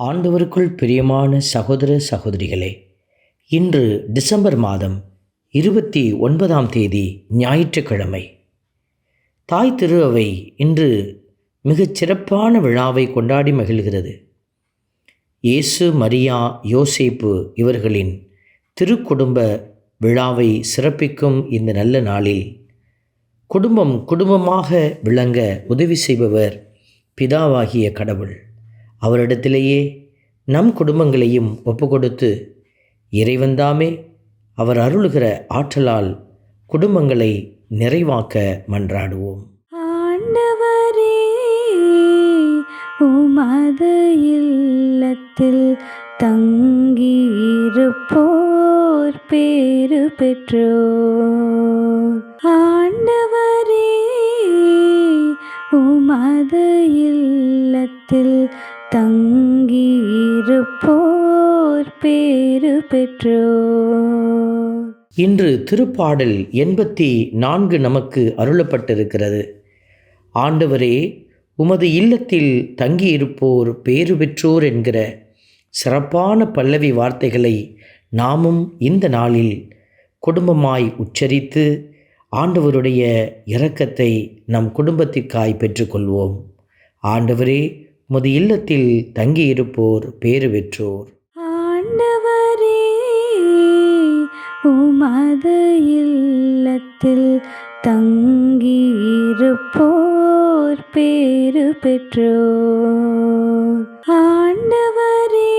ஆண்டவருக்குள் பிரியமான சகோதர சகோதரிகளே இன்று டிசம்பர் மாதம் இருபத்தி ஒன்பதாம் தேதி ஞாயிற்றுக்கிழமை. தாய் திரு அவை இன்று மிகச் சிறப்பான விழாவை கொண்டாடி மகிழ்கிறது. இயேசு மரியா யோசேப்பு இவர்களின் திருக்குடும்ப விழாவை சிறப்பிக்கும் இந்த நல்ல நாளில் குடும்பம் குடும்பமாக விளங்க உதவி செய்பவர் பிதாவாகிய கடவுள். அவரிடத்திலேயே நம் குடும்பங்களையும் ஒப்புக்கொடுத்து இறைவன்தாமே அவர் அருளுகிற ஆற்றலால் குடும்பங்களை நிறைவாக்க மன்றாடுவோம். ஆண்டவரே உமது இல்லத்தில் தங்கியிருப்போர் பேறு பெற்றோர். திரு பெற்றோர் இன்று திருப்பாடல் எண்பத்தி நான்கு நமக்கு அருளப்பட்டிருக்கிறது. ஆண்டவரே உமது இல்லத்தில் தங்கியிருப்போர் பேறு பெற்றோர் என்கிற சிறப்பான பல்லவி வார்த்தைகளை நாமும் இந்த நாளில் குடும்பமாய் உச்சரித்து ஆண்டவருடைய இரக்கத்தை நம் குடும்பத்திற்காய் பெற்றுக்கொள்வோம். ஆண்டவரே உமது இல்லத்தில் தங்கியிருப்போர் பேறு பெற்றோர் உமது இல்லத்தில் தங்கியிருப்போர் பேரு பெற்றோர். ஆண்டவரே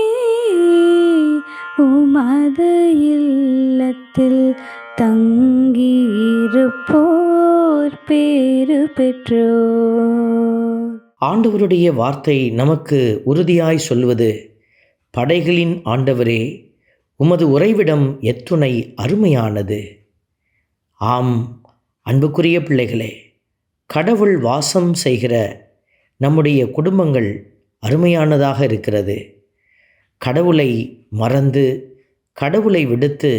உமது இல்லத்தில் தங்கியிருப்போர் பேரு பெற்றோர். ஆண்டவருடைய வார்த்தை நமக்கு உறுதியாய் சொல்வது படைகளின் ஆண்டவரே உமது உறைவிடம் எத்துணை அருமையானது. ஆம் அன்புக்குரிய பிள்ளைகளே கடவுள் வாசம் செய்கிற நம்முடைய குடும்பங்கள் அருமையானதாக இருக்கிறது. கடவுளை மறந்து கடவுளை விடுத்து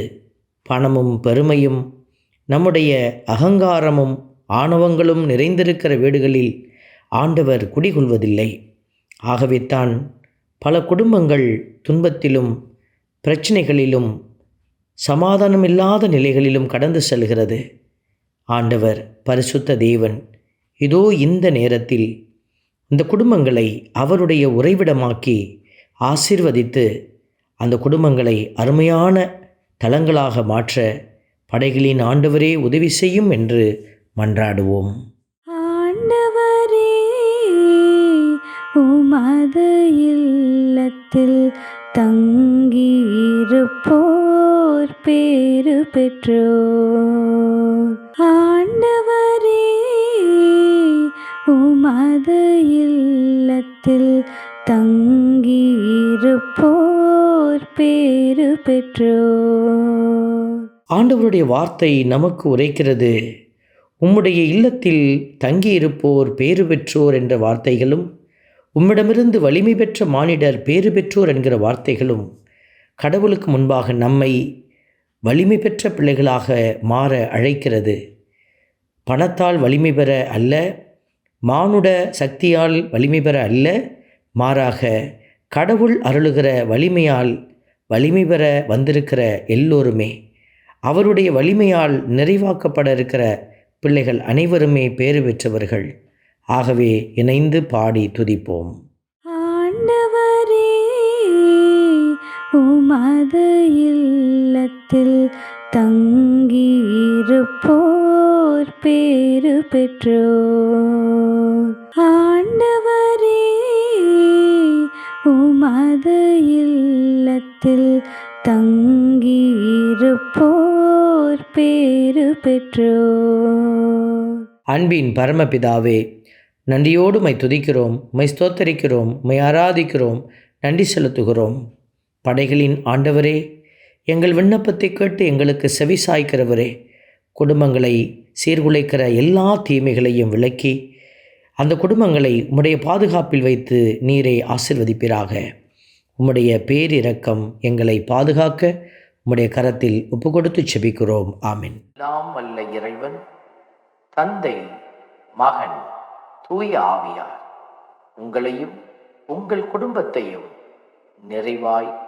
பணமும் பெருமையும் நம்முடைய அகங்காரமும் ஆணவங்களும் நிறைந்திருக்கிற வீடுகளில் ஆண்டவர் குடிகொள்வதில்லை. ஆகவே தான் பல குடும்பங்கள் துன்பத்திலும் பிரச்சனைகளிலும் சமாதானமில்லாத நிலைகளிலும் கடந்து செல்கிறது. ஆண்டவர் பரிசுத்த தேவன் இதோ இந்த நேரத்தில் இந்த குடும்பங்களை அவருடைய உறைவிடமாக்கி ஆசிர்வதித்து அந்த குடும்பங்களை அருமையான தலங்களாக மாற்ற படைகளின் ஆண்டவரே உதவி செய்யும் என்று மன்றாடுவோம். ஆண்டவரே உமது இல்லத்தில் தங்க பேறு பெற்றோர் ஆண்டவரே உமது இல்லத்தில் தங்கியிருப்போர் பேறு பெற்றோர் ஆண்டவருடைய வார்த்தை நமக்கு உரைக்கிறது. உம்முடைய இல்லத்தில் தங்கியிருப்போர் பேறு பெற்றோர் என்ற வார்த்தைகளும் உம்மிடமிருந்து வலிமை பெற்ற மானிடர் பேறு பெற்றோர் என்கிற வார்த்தைகளும் கடவுளுக்கு முன்பாக நம்மை வலிமை பெற்ற பிள்ளைகளாக மாற அழைக்கிறது. பணத்தால் வலிமை பெற அல்ல மானுட சக்தியால் வலிமை பெற அல்ல மாறாக கடவுள் அருளுகிற வலிமையால் வலிமை பெற வந்திருக்கிற எல்லோருமே அவருடைய வலிமையால் நிறைவாக்கப்பட இருக்கிற பிள்ளைகள் அனைவருமே பேறு பெற்றவர்கள். ஆகவே இணைந்து பாடி துதிப்போம். உமது இல்லத்தில் தங்கியிருப்போர் பேரு பெற்றோர். ஆண்டவரே இல்லத்தில் தங்கியிருப்போர் பேரு பெற்றோர். அன்பின் பரமபிதாவே நன்றியோடு மை துதிக்கிறோம் மை ஸ்தோத்தரிக்கிறோம் மை ஆராதிக்கிறோம் நன்றி செலுத்துகிறோம். படைகளின் ஆண்டவரே எங்கள் விண்ணப்பத்தை கேட்டு எங்களுக்கு செவி சாய்க்கிறவரே குடும்பங்களை சீர்குலைக்கிற எல்லா தீமைகளையும் விளக்கி அந்த குடும்பங்களை உம்முடைய பாதுகாப்பில் வைத்து நீரை ஆசிர்வதிப்பீராக. உம்முடைய பேரிரக்கம் எங்களை பாதுகாக்க உம்முடைய கரத்தில் ஒப்பு கொடுத்து செபிக்கிறோம். ஆமின். எல்லாம் வல்ல இறைவன் தந்தை மகன் தூய ஆவியார் உங்களையும் உங்கள் குடும்பத்தையும் நிறைவாய்